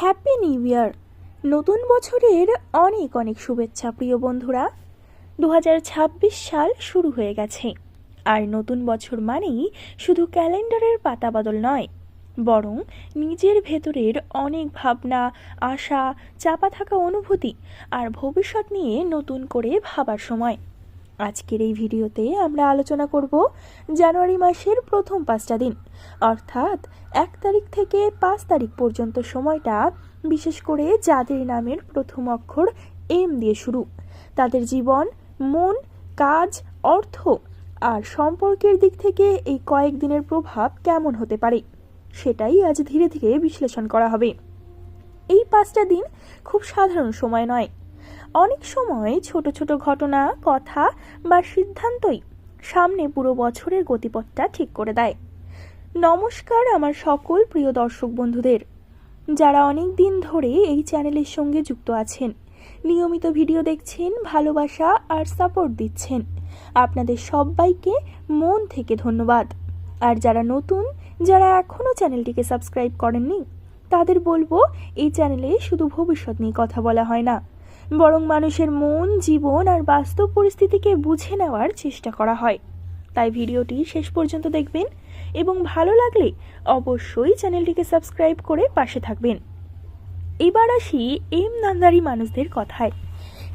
Happy new year নতুন বছরের অনেক অনেক শুভেচ্ছা, প্রিয় বন্ধুরা। দু হাজার ছাব্বিশ সাল শুরু হয়ে গেছে। আর নতুন বছর মানেই শুধু ক্যালেন্ডারের পাতা বদল নয়, বরং নিজের ভেতরের অনেক ভাবনা, আশা, চাপা থাকা অনুভূতি আর ভবিষ্যৎ নিয়ে নতুন করে ভাবার সময়। আজকের এই ভিডিওতে আমরা আলোচনা করব জানুয়ারি মাসের প্রথম পাঁচটা দিন। অর্থাৎ এক তারিখ থেকে পাঁচ তারিখ পর্যন্ত সময়টা বিশেষ করে যাদের নামের প্রথম অক্ষর এম দিয়ে শুরু। তাদের জীবন, মন, কাজ, অর্থ আর সম্পর্কের দিক থেকে এই কয়েকদিনের প্রভাব কেমন হতে পারে সেটাই আজ ধীরে ধীরে বিশ্লেষণ করা হবে। এই পাঁচটা দিন খুব সাধারণ সময় নয়। অনেক সময় ছোট ছোট ঘটনা, কথা বা সিদ্ধান্তই সামনে পুরো বছরের গতিপথটা ঠিক করে দেয়। নমস্কার আমার সকল প্রিয় দর্শক বন্ধুদের। যারা অনেক দিন ধরে এই চ্যানেলের সঙ্গে যুক্ত আছেন, নিয়মিত ভিডিও দেখছেন, ভালোবাসা আর সাপোর্ট দিচ্ছেন, আপনাদের সবাইকে মন থেকে ধন্যবাদ। আর যারা নতুন, যারা এখনও চ্যানেলটিকে সাবস্ক্রাইব করেননি, তাদের বলব, এই চ্যানেলে শুধু ভবিষ্যৎ নিয়ে কথা বলা হয় না। বরং মানুষের মন, জীবন আর বাস্তব পরিস্থিতিকে বুঝে নেওয়ার চেষ্টা করা হয়। তাই ভিডিওটি শেষ পর্যন্ত দেখবেন এবং ভালো লাগলে অবশ্যই চ্যানেলটিকে সাবস্ক্রাইব করে পাশে থাকবেন। এবার আসি এম নামদারি মানুষদের কথায়।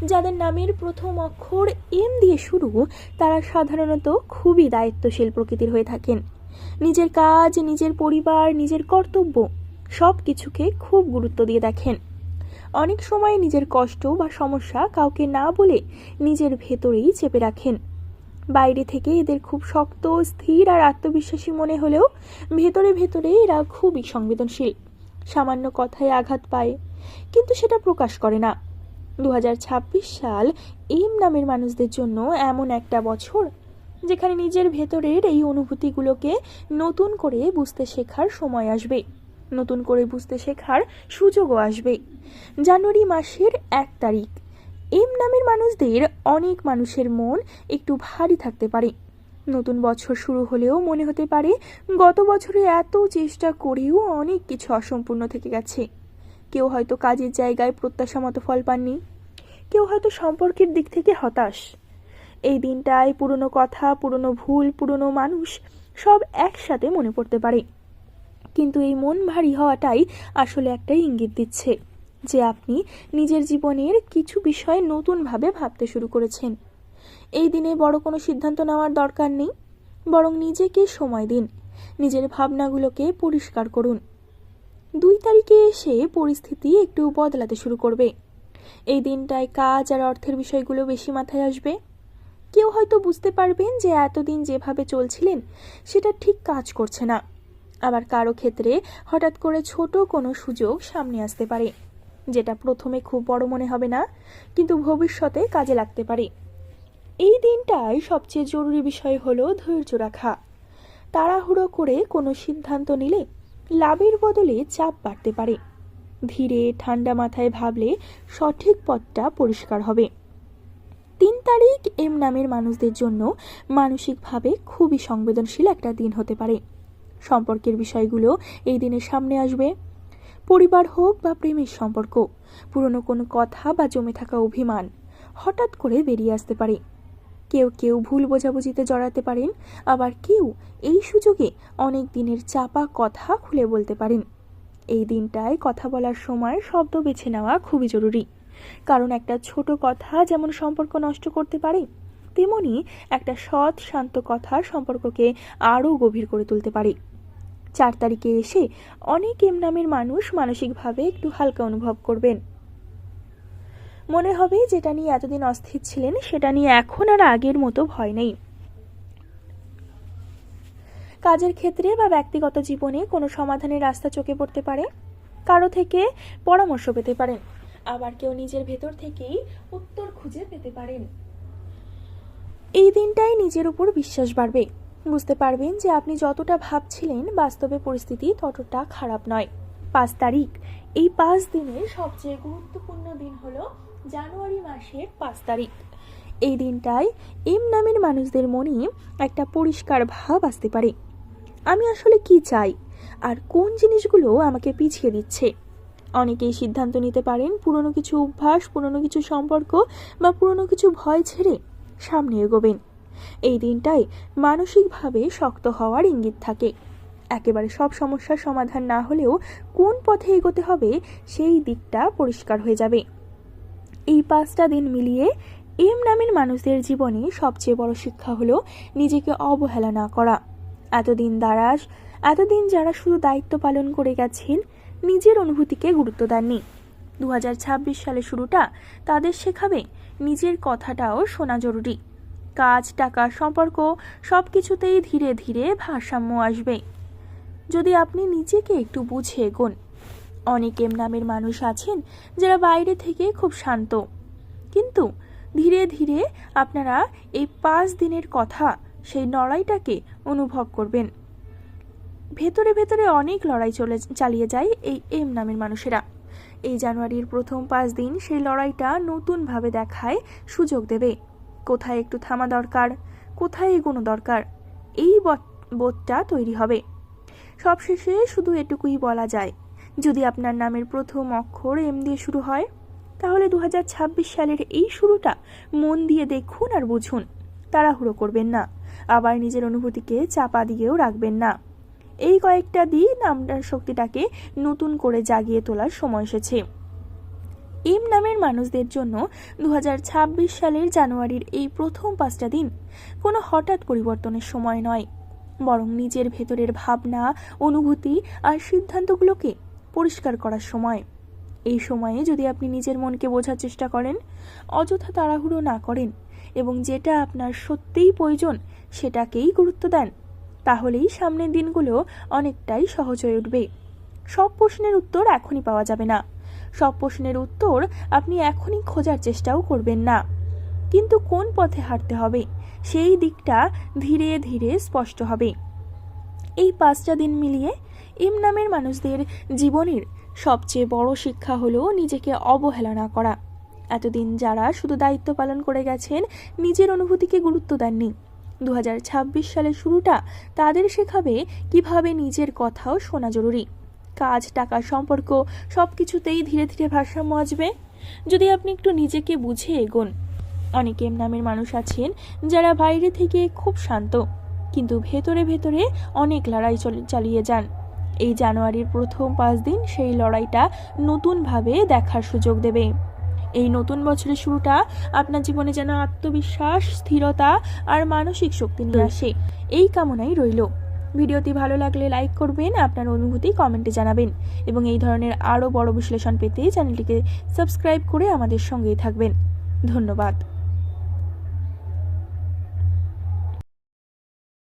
যাদের নামের প্রথম অক্ষর এম দিয়ে শুরু, তারা সাধারণত খুবই দায়িত্বশীল প্রকৃতির হয়ে থাকেন। নিজের কাজ, নিজের পরিবার, নিজের কর্তব্য সব কিছুকে খুব গুরুত্ব দিয়ে দেখেন। অনেক সময় নিজের কষ্ট বা সমস্যা কাউকে না বলে নিজের ভেতরেই চেপে রাখেন। বাইরে থেকে এদের খুব শক্ত, স্থির আর আত্মবিশ্বাসী মনে হলেও ভেতরে ভেতরে এরা খুবই সংবেদনশীল। সামান্য কথায় আঘাত পায়, কিন্তু সেটা প্রকাশ করে না। দু হাজার ছাব্বিশ সাল এম নামের মানুষদের জন্য এমন একটা বছর, যেখানে নিজের ভেতরের এই অনুভূতিগুলোকে নতুন করে বুঝতে শেখার সময় আসবে। নতুন করে বুঝতে শেখার সুযোগও আসবে। জানুয়ারি মাসের এক তারিখ। এম নামের মানুষদের অনেক মানুষের মন একটু ভারী থাকতে পারে। নতুন বছর শুরু হলেও মনে হতে পারে গত বছরে এত চেষ্টা করেও অনেক কিছু অসম্পূর্ণ থেকে গেছে। কেউ হয়তো কাজের জায়গায় প্রত্যাশা মতো ফল পাননি। কেউ হয়তো সম্পর্কের দিক থেকে হতাশ। এই দিনটায় পুরনো কথা, পুরনো ভুল, পুরনো মানুষ সব একসাথে মনে পড়তে পারে। কিন্তু এই মন ভারী হওয়াটাই আসলে একটা ইঙ্গিত দিচ্ছে যে আপনি নিজের জীবনের কিছু বিষয় নতুনভাবে ভাবতে শুরু করেছেন। এই দিনে বড় কোনো সিদ্ধান্ত নেওয়ার দরকার নেই, বরং নিজেকে সময় দিন, নিজের ভাবনাগুলোকে পরিষ্কার করুন। দুই তারিখে এসে পরিস্থিতি একটু বদলাতে শুরু করবে। এই দিনটায় কাজ আর অর্থের বিষয়গুলো বেশি মাথায় আসবে। কেউ হয়তো বুঝতে পারবেন যে এতদিন যেভাবে চলছিলেন, সেটা ঠিক কাজ করছে না। আবার কারও ক্ষেত্রে হঠাৎ করে ছোট কোনো সুযোগ সামনে আসতে পারে, যেটা প্রথমে খুব বড় মনে হবে না, কিন্তু ভবিষ্যতে কাজে লাগতে পারে। এই দিনটাই সবচেয়ে জরুরি বিষয় হলো ধৈর্য রাখা। তাড়াহুড়ো করে কোনো সিদ্ধান্ত নিলে লাভের বদলে চাপ বাড়তে পারে। ধীরে ঠান্ডা মাথায় ভাবলে সঠিক পথটা পরিষ্কার হবে। তিন তারিখ এম নামের মানুষদের জন্য মানসিকভাবে খুবই সংবেদনশীল একটা দিন হতে পারে। সম্পর্কের বিষয়গুলো এই দিনে সামনে আসবে। পরিবার হোক বা প্রেমের সম্পর্ক, পুরনো কোনো কথা বা জমে থাকা অভিমান হঠাৎ করে বেরিয়ে আসতে পারে। কেউ কেউ ভুল বোঝাবুঝিতে জড়াতে পারেন, আবার কেউ এই সুযোগে অনেক দিনের চাপা কথা খুলে বলতে পারেন। এই দিনটায় কথা বলার সময় শব্দ বেছে নেওয়া খুবই জরুরি। কারণ একটা ছোট কথা যেমন সম্পর্ক নষ্ট করতে পারে, তেমনি একটা সৎ, শান্ত কথা সম্পর্ককে আরও গভীর করে তুলতে পারে। চার তারিখে এসে অনেক এম নামের মানুষ মানসিকভাবে একটু হালকা অনুভব করবেন। মনে হবে যেটা নিয়ে এতদিন অস্থির ছিলেন, সেটা নিয়ে এখন আর আগের মতো ভয় নেই। কাজের ক্ষেত্রে বা ব্যক্তিগত জীবনে কোনো সমাধানের রাস্তা চোখে পড়তে পারে, কারও থেকে পরামর্শ পেতে পারেন, আবার কেউ নিজের ভেতর থেকেই উত্তর খুঁজে পেতে পারেন। এই দিনটাই নিজের উপর বিশ্বাস বাড়বে। বুঝতে পারবেন যে আপনি যতটা ভাবছিলেন বাস্তবে পরিস্থিতি ততটা খারাপ নয়। পাঁচ তারিখ। এই পাঁচ দিনের সবচেয়ে গুরুত্বপূর্ণ দিন হলো জানুয়ারি মাসের পাঁচ তারিখ। এই দিনটায় এম নামের মানুষদের মনে একটা পরিষ্কার ভাব আসতে পারে। আমি আসলে কি চাই? আর কোন জিনিসগুলো আমাকে পিছিয়ে দিচ্ছে? অনেকেই সিদ্ধান্ত নিতে পারেন পুরনো কিছু অভ্যাস, পুরনো কিছু সম্পর্ক বা পুরনো কিছু ভয় ছেড়ে সামনে এগোবেন। এই দিনটাই মানসিকভাবে শক্ত হওয়ার ইঙ্গিত থাকে। একেবারে সব সমস্যার সমাধান না হলেও কোন পথে এগোতে হবে সেই দিকটা পরিষ্কার হয়ে যাবে। এই পাঁচটা দিন মিলিয়ে এম নামের মানুষদের জীবনে সবচেয়ে বড় শিক্ষা হলো নিজেকে অবহেলা না করা। এতদিন দারাজ, এতদিন যারা শুধু দায়িত্ব পালন করে গেছেন, নিজের অনুভূতিকে গুরুত্ব দেননি। দু হাজার ছাব্বিশ সালে শুরুটা তাদের শেখাবে, নিজের কথাটাও শোনা জরুরি। কাজ, টাকা, সম্পর্ক সব কিছুতেই ধীরে ধীরে ভারসাম্য আসবে। যদি আপনি নিজেকে একটু বুঝে এগোন। অনেক এম নামের মানুষ আছেন যারা বাইরে থেকে খুব শান্ত। কিন্তু ধীরে ধীরে আপনারা এই পাঁচ দিনের কথা, সেই লড়াইটাকে অনুভব করবেন। ভেতরে ভেতরে অনেক লড়াই চলে, চালিয়ে যায় এই এম নামের মানুষেরা। এই জানুয়ারির প্রথম পাঁচ দিন সেই লড়াইটা নতুনভাবে দেখায় সুযোগ দেবে। কোথায় একটু থামা দরকার, কোথায় এগোনো দরকার, এই বোধ- বোধটা তৈরি হবে। সবশেষে শুধু এটুকুই বলা যায়, যদি আপনার নামের প্রথম অক্ষর এম দিয়ে শুরু হয়, তাহলে দু হাজার ছাব্বিশ সালের এই শুরুটা মন দিয়ে দেখুন আর বুঝুন। তাড়াহুড়ো করবেন না, আবার নিজের অনুভূতিকে চাপা দিয়েও রাখবেন না। এই কয়েকটা দিন আপনার শক্তিটাকে নতুন করে জাগিয়ে তোলার সময় এসেছে। এম নামের মানুষদের জন্য দু হাজার ছাব্বিশ সালের জানুয়ারির এই প্রথম পাঁচটা দিন কোনো হঠাৎ পরিবর্তনের সময় নয়। বরং নিজের ভেতরের ভাবনা, অনুভূতি আর সিদ্ধান্তগুলোকে পরিষ্কার করার সময়। এই সময়ে যদি আপনি নিজের মনকে বোঝার চেষ্টা করেন, অযথা তাড়াহুড়ো না করেন এবং যেটা আপনার সত্যিই প্রয়োজন সেটাকেই গুরুত্ব দেন, তাহলেই সামনের দিনগুলো অনেকটাই সহজ হয়ে উঠবে। সব প্রশ্নের উত্তর এখনই পাওয়া যাবে না। সব প্রশ্নের উত্তর আপনি এখনই খোঁজার চেষ্টাও করবেন না। কিন্তু কোন পথে হাঁটতে হবে, সেই দিকটা ধীরে ধীরে স্পষ্ট হবে। এই পাঁচটা দিন মিলিয়ে ইম নামের মানুষদের জীবনের সবচেয়ে বড় শিক্ষা হলো নিজেকে অবহেলা না করা। এতদিন যারা শুধু দায়িত্ব পালন করে গেছেন, নিজের অনুভূতিকে গুরুত্ব দেননি। দু হাজার ছাব্বিশ সালের শুরুটা তাদের শেখাবে কীভাবে নিজের কথাও শোনা জরুরি। কাজ, টাকা, সম্পর্ক সব কিছুতেই ধীরে ধীরে ভারসাম্য আসবে। যদি আপনি একটু নিজেকে বুঝে এগোন, অনেক এম নামের মানুষ আছেন যারা বাইরে থেকে খুব শান্ত, কিন্তু ভেতরে ভেতরে অনেক লড়াই চল- চালিয়ে যান। এই জানুয়ারির প্রথম পাঁচ দিন সেই লড়াইটা নতুনভাবে দেখার সুযোগ দেবে। এই নতুন বছরের শুরুটা আপনার জীবনে যেন আত্মবিশ্বাস, স্থিরতা আর মানসিক শক্তি নিয়ে আসে। এই কামনাই রইল। ভিডিওটি ভালো লাগলে লাইক করবেন, আপনার অনুভূতি কমেন্টে জানাবেন এবং এই ধরনের আরও বড় বিশ্লেষণ পেতে চ্যানেলটিকে সাবস্ক্রাইব করে আমাদের সঙ্গেই থাকবেন। ধন্যবাদ।